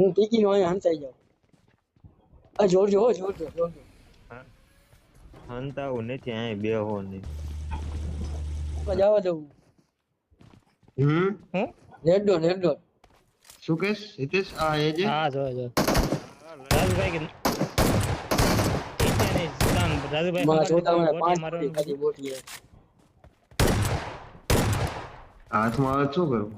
હું પીકી નો અહીંયા હંતાઈ જાઉં. આ જોડજો હો જોડજો જોડજો હંતાવું નથી અહીં બેહો નહીં. તો જવા દઉં હમ? હું? રેડ ડોટ રેડ ડોટ શું કેસ હિતેશ આ એ જે? હા જો જો રાજુભાઈ કે રાજુભાઈ પાંચ બોટી હાથમાં આવે શું કરું?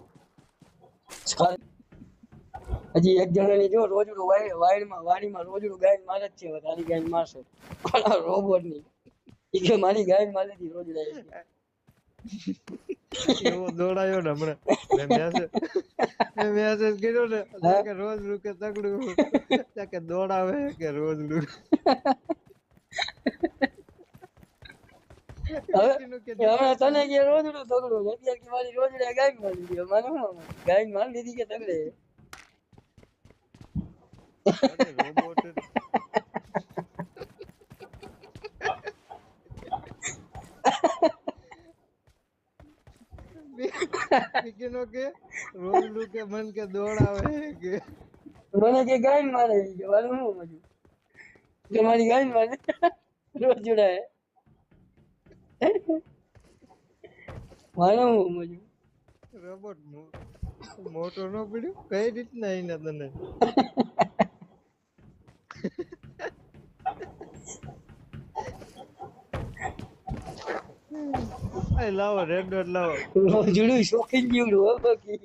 હજી એક જણાની જો રોજડું વાય વાયરમાં વાડીમાં રોજડું ગાય મારે જ છે તારી ગાય મારશે. રોબોટની એ કે મારી ગાય મારી થી રોજ એવો દોડાયો ને હમણાં. મેં મેસેજ મેં મેસેજ કર્યો ને કે રોજ રૂકે કે દોડાવે કે રોજ રૂકે હવે તને કે રોજડું તગડું અત્યારે કે મારી રોજડા ગાય મારી દીધી. મને ગાય મારી દીધી કે તગડે? બીકીનો કે રોજ રૂકે મન કે કે? મને કે ગાય મારે ઈ કે મારે શું સમજવું મારી રોજડા હે. મારે શું સમજવું રોબોટ મોટો નો પડ્યો? કઈ રીતના એના તને? આ લાવો રેડોટ લાવો. રોજડું શોખીન જીવડું હો બાકી.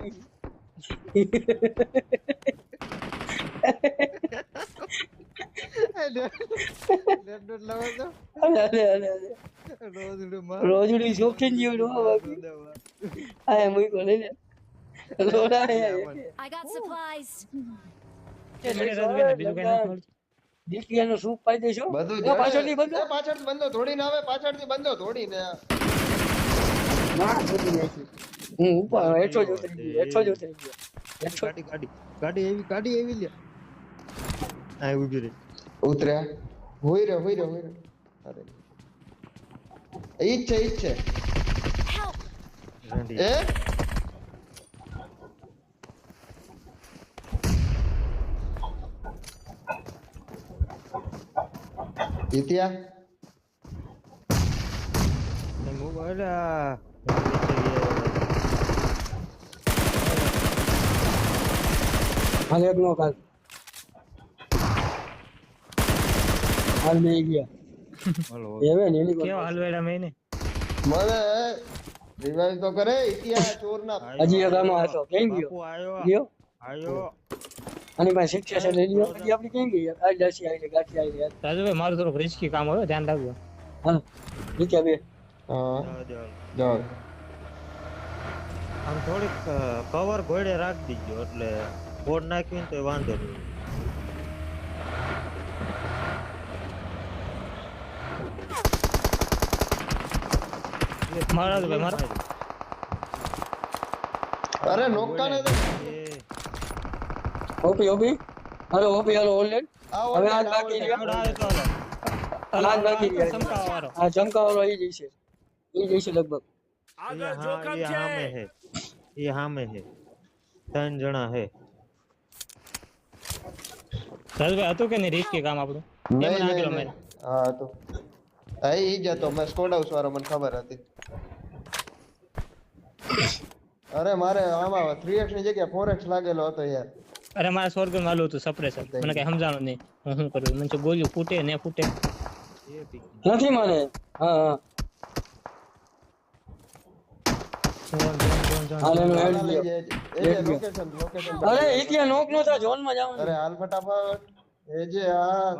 રેડ ડોટ લાવો તો. અલે અલે અલે અલે રોજડું રોજડું શોખીન જેવડું હો બાકી. આ લઈ લે. લોડા હે I got supplies. બીજું કઈ નથી દીકરીનો સૂપ પાઈ દેશો બધું પાછળથી બંધો. પાછળથી બંધો થોડીને આવે પાછળથી બંધો થોડીને. ના છોડી નાખી હું ઉપર હેઠો જ ઉતરી ગયો હેઠો જ ઉતરી ગયો. ગાડી ગાડી ગાડી એવી ગાડી એવી લે. આ ઊભી રે ઉતર્યા હોય રે હોય રે હોય રે અરે. ઈ જ છે ઈ જ છે. એ? જીત્યા મોબાઈલ હાલ એક નો કાલ હાલ બે ગયા હલો હવે ને એની કેવા હલવેડા મેં ને મને રિવાઇવ તો કરે ઇતિહાસ ચોરના હજી એક આમાં હતો કેમ ગયો બાપુ આયો ગયો આયો આની પાસે શિક્ષા છે લઈ લ્યો. પછી આપડી કેમ ગઈ આ દસી આવી છે ગાંઠી આવી છે રાજુભાઈ મારું થોડુંક રિસ્કી કામ હોય ધ્યાન રાખજો. હા નીચે બે. હા જાઓ, જાઓ. જાઓ આમ થોડીક કવર ઘોડે રાખી દીજો એટલે બોર્ડ નાખ્યું ને તો વાંધો નહીં. મારા રાજુભાઈ મારા. અરે નોકા ને તો એ, ઓપી ઓપી હાલો ઓપી હાલો ઓનલાઈન આ હવે આ online, બાકી આ રહ્યા. online. આવડે તો હાલો. હાલ બાકી રહ્યા. ચમકાવાળો. આ ચમકાવાળો એ જઈશે એ જઈશે લગભગ એ હા, એ હામે હે એ હામે હે ત્રણ જણા હે રાજુભાઈ હતું કે નહીં રિસ્કી કામ આપણું નહીં, એમાં નહીં, નાખેલો નહીં. મેં. હા તો હા ઈ જ હતો મેં સ્કોડ હાઉસ વાળો મને ખબર હતી અરે મારે આમાં 3x ની જગ્યાએ 4x લાગેલો હતો યાર અરે મારા સોરગન માલું હતું સપ્રેસર મને કઈ સમજાણું નહીં. હું શું કરું? મને તો ગોલ્યું ફૂટે ને ફૂટે? નથી મને. હા હા. હાલ એનું હેડ લઈ લ્યો. જાય એ જે લોકેશન લોકેશન અરે એ નોક નો થા ઝોનમાં અરે હાલ ફટાફટ. એ જે આ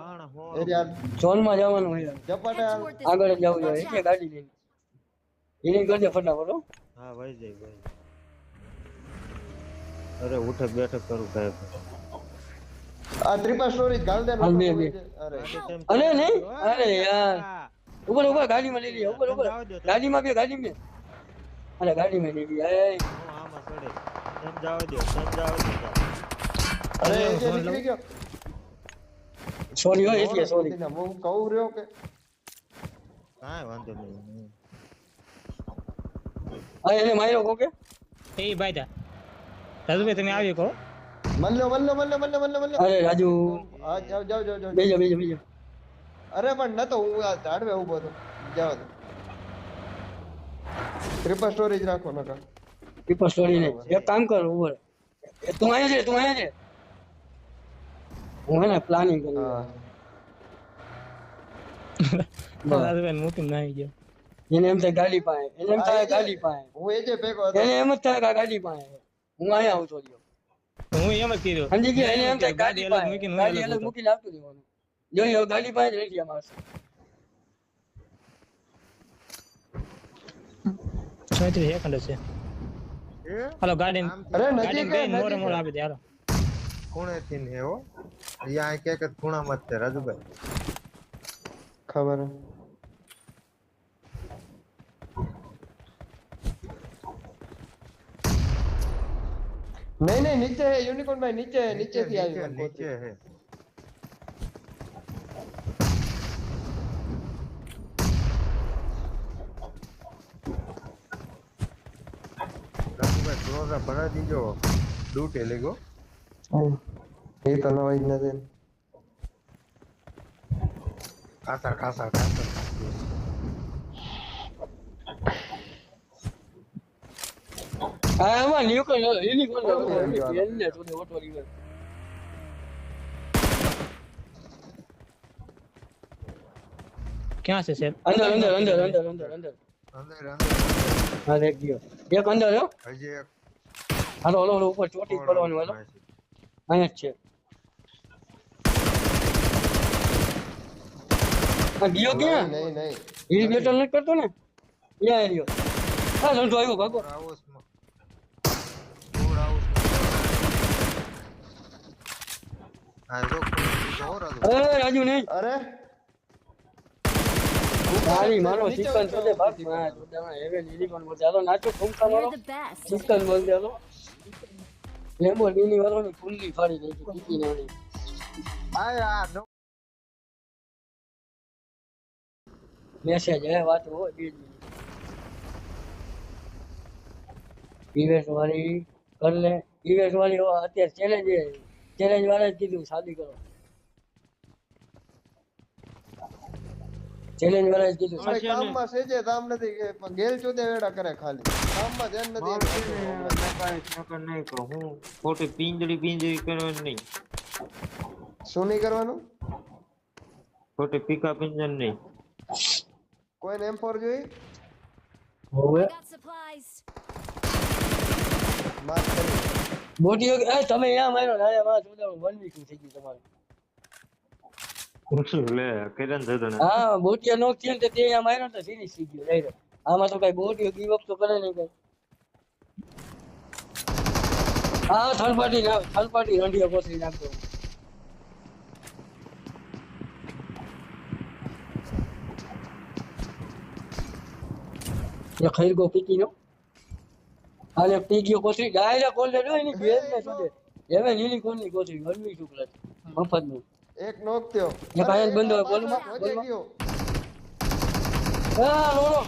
એ જે ઝોનમાં જવાનું હોય. ઝપાટે Head હાલ. toward this આગળ જવું જોઈએ. એટલે ગાડી લઈને. એની કરજે ફટાફટ હા. ભાઈ જય ભાઈ અરે ઉઠક બેઠક કરું કઈ આ ત્રિપા સ્ટોરી ગાલ દે હાલ બે, બે. અરે. અરે નહીં? અરે યાર. ઉપર ઉપર ગાડીમાં લઈ લઈએ ઉપર ઉપર ગાડીમાં બે ગાડી બે અરે ગાડીમાં લઈ લઈએ અરે આમાં ચડે. સમજાવ દો સમજાવ દો અરે એ જે નીકળી ગયો. સોરી હો એટલે સોરી હું કહું રહ્યો કે? કાંઈ વાંધો નહીં હા એને માર્યો કોકે? એ ભાઈ તા રાજુભાઈ તમે આવી કહો મલ્લો મલ્લો મલ્લો મલ્લો મલ્લો મલ્લો અરે રાજુ હા જાઓ જાઓ જાઓ જાઓ બેજો બેજો બેજો અરે પણ નતો હું આ ઝાડવે ઊભો હતો જાઓ દો ટ્રિપલ સ્ટોરેજ રાખો નકા પીપર સ્ટોરી ને એક કામ કર ઉપર તું અહીંયા છે તું અહીંયા છે હું હે ને પ્લાનિંગ કરું હા બસ. રાજુભાઈ મૂકીને નાહી ગયો એને એમ થાય ગાડી પાસે એને એમ થાય ગાડી પાસે હું એ જે ભેગો હતો એને એમ જ થાય કે આ ગાડી પાસે છે. હું અહીંયા આવતો રહ્યો હું એમ જ કીધું સમજી ગયા એને એમ કે ગાડી અલગ મૂકીને ગાડી અલગ અલગ મૂકીને આવતું રહેવાનું. જો ગાડી પાસે જ નથી અમારે ચોત્રીસ સેકન્ડ છે. હાલો ગાડી અરે ગાડી નજીક બે મોરે મોરે. આપી દે હાલો. ખૂણેથી ને હો. અહીંયા એક એક ખૂણામાં જ છે રાજુભાઈ. ખબર नहीं नहीं नीचे है यूनिकॉर्न भाई नीचे है नीचे से आई नीचे, नीचे है राजू भाई थोड़ा भरा दीजो लूट ले को ये तो ना इतना दिन कासा कासा कासा તો ઓટો રિવર ક્યાં છે સેફ અંદર અંદર અંદર અંદર અંદર અંદર અંદર. અંદર હા દેખ ગયો. એક અંદર હો. હજી એક. હાલો હાલો હાલો ઉપર ચોટી પડવાનું હાલો. અહીંયા જ છે. આ ગયો ક્યાં? નહીં નહીં. હિલ બેટલ નથી કરતો ને? ક્યાં આવ્યો હા સંતો આવ્યો ભાગો. હાઉસમાં અરે રાજુ નહીં અરે મારી માનો ચિકન તો ભાગમાં હેવે યુનિકોર્ન બોલ ચાલો નાચો ફૂંકા મારો ચિકન બોલ ચાલો લેમ્બો લીની વાળોની ફૂલ્લી ફાડી નાખી ચીકી નાની આયા નો મેસેજ હે વાત હોય બે ઇવેશ વાળી કર લે ઇવેશ વાળી અત્યારે ચેલેન્જ ચેલેન્જ વાળા જ કીધું શાદી કરો. ચેલેન્જ વાળા જ કીધું. કામમાં સેજે કામ નથી કે પણ ગેલ ચોદે વેડા કરે ખાલી. કામમાં ધ્યાન નથી. નહીં કહું હું ખોટી પિંજડી પિંજડી કરવાની નહીં. શું નહીં કરવાનું? ખોટી પીકા પિંજર નહીં. કોઈને એમ ફોર જોઈ? હોવે. માફ કરી. બોટીઓ એ તમે અહીંયા માર્યો ના માં ચોદાણું વન વીક થઈ ગયું તમારે? લે કેરન દેતો ને. હા બોટીયા નો થયો ને તો અહીંયા માર્યો તો ફિનિશ થઈ ગયો ડાયરેક્ટ આમાં તો કઈ બોટીઓ ગીવ અપ તો કરે નહીં કઈ. હા થર્ડ પાર્ટી ના થર્ડ પાર્ટી રંડિયા કોથળી નાખતો એ ખૈરગો પીકી નો? આને પીક્યો કોથળી ડાયરેક્ટ કોલ દે એની બેન ને સુધે એવે લીલી કોલની કોથળી ગરમી શુક્લા મફતનું એક નોક થયો એ ભાઈ બંધ હોય, બોલ. માં બોલમાં હા લોલો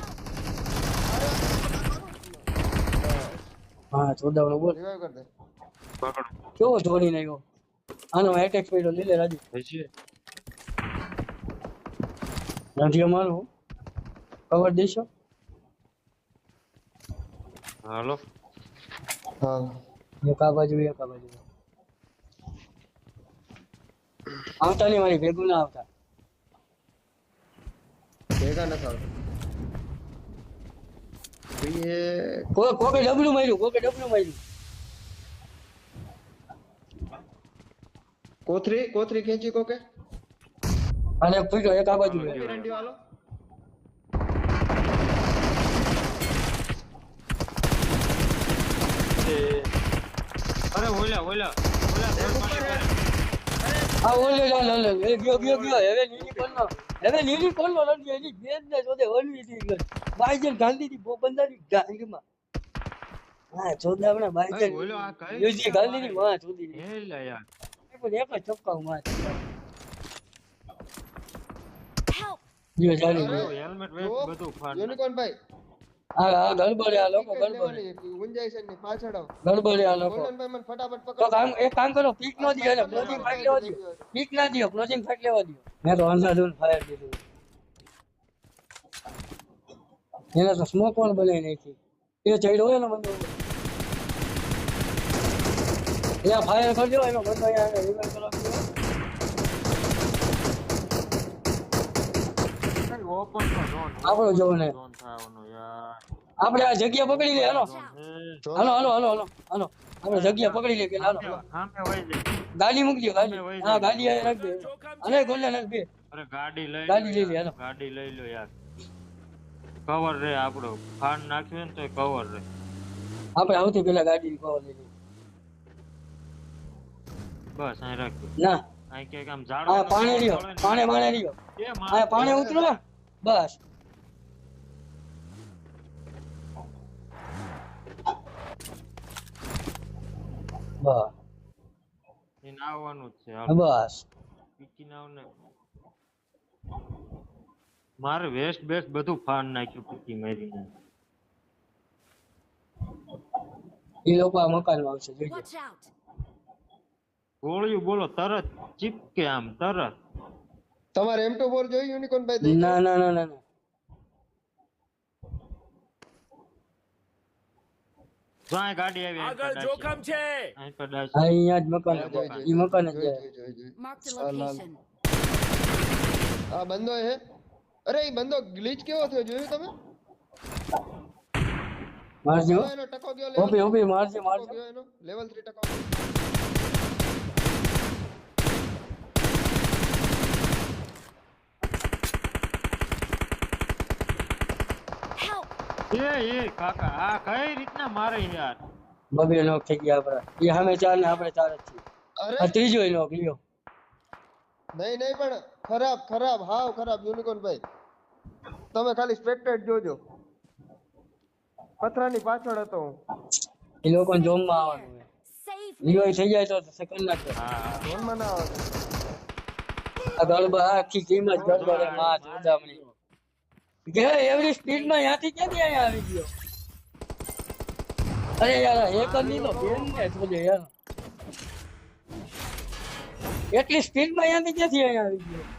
હા ચોદાવનો બોલ. રિવાઈવ કર દે. કેવો ધોની નાખ્યો આનો એટેક પડ્યો લીલે રાજુ. હજી નથી અમારું કવર દેશો? હાલો. હા. એક આ બાજુ એક કા બાજુ. આવતા નહીં મારી ભેગું ના આવતા. ભેગા ન થાવ એ કોઈ કોકે ડબલું માર્યું કોકે ડબલું માર્યું. કોથરી કોથરી ખેંચી કોકે? અને પૂછો એક આ બાજુ. છે. અરે ઓલા ઓલા ઓલા third party વાળા. આ ઓલે. લા લા લા એ ગયો ગયો ગયો. હવે નીલી કોલનો હવે નીલી કોલનો લડ્યો એની બેન ને જોડે વનવી હતી બાઈજન ગાંધી હતી બંદાની ગાંગમાં હા ચોદાવણા બાઈજન. ઓલો આ કઈ યુજી ગાંધી ની માં ચોદી ની હે યાર. પણ એક જ ચપકાવમાં Help! જીવ ચાલી ગયો હેલ્મેટ વેસ્ટ બધું ફાડ. યુનિકોર્ન ભાઈ. આ આ ગડબડે લોકો ગડબડે ગુંજાઈશ જ પાછળ આવો. લોકો. મને ફટાફટ પકડો. કામ એક કામ કરો પીક નો દિયો ને ક્લોઝિંગ ફાઈટ લેવા દો પીક ના દિયો ક્લોઝિંગ ફાઈટ લેવા દો મેં તો અંધાધૂન ફાયર દીધું. એને તો સ્મોક પણ બનાવી નાખી. એ ચડ્યો હોય ને બંદો. અહીંયા ફાયર કરજો એનો બંદો અહીંયા zone. આપણો જોવો ને આપણે આ જગ્યા પકડી લે હાલો. હાલો હાલો હાલો હાલો. હાલો. આપણે જગ્યા પકડી લે પેલા હાલો. ગાડી મૂકી દો ગાડી. હા ગાડી આ રાખ દે. અને ગોલે નાખ દે અરે ગાડી લઈ ગાડી લઈ લે, હાલો. ગાડી લઈ લો યાર. કવર રે આપણો. ફાન નાખ્યો ને તો કવર રે. આપણે સૌથી પેલા ગાડી કવર લીધી બસ અહીં રાખ ના. અહીં કે કામ આ પાણી રહ્યો પાણી પાણી રહ્યો આ પાણી ઉતરો. ને બસ. બસ. એને આવવાનું જ છે. બસ. પીકીને આવ ને મારે વેસ્ટ બેસ્ટ બધું ફાન નાખ્યું પીકી મારીને. એ લોકો આ મકાનમાં આવશે જોઈજો ગોળિયું બોલો તરત ચીપકે આમ તરત. તમારે એમ ટુ ફોર જોઈ યુનિકોર્ન ભાઈ ના ના ના ના. ના ગાડી આવી આગળ જોખમ છે. અહીંયા જ મકાન ઈ મકાન જ. આ બંદો હે? અરે ઈ બંદો ગ્લિચ કેવો થયો જોયું તમે? મારજો. એનો ટકો ગયો level ઓપી ઓપી મારજો મારજો. એનો. લેવલ 3 ટકો એ એ કાકા આ કઈ રીતના મારે યાર? બબે લોક થઈ ગયા આપડા. એ સામે ચાર ને આપણે ચાર જ છીએ. અરે! આ ત્રીજો લોક લ્યો. નહીં નહીં પણ ખરાબ ખરાબ હાવ ખરાબ યુનિકોર્ન ભાઈ. તમે ખાલી સ્પેક્ટેડ જોજો. પથરાની પાછળ હતો હું. એ લોકોને જોમમાં આવવાનું થઈ જાય તો સેકન્ડ ના આવે આ ગડબડ આખી ટીમ જ માં એવરી સ્પીડમાં ત્યાંથી ક્યાંથી અહીંયા આવી ગયો? અરે યાર એક જ બેન ને થોડે યાર? એટલી સ્પીડમાં ત્યાંથી ક્યાંથી અહીંયા આવી ગયો?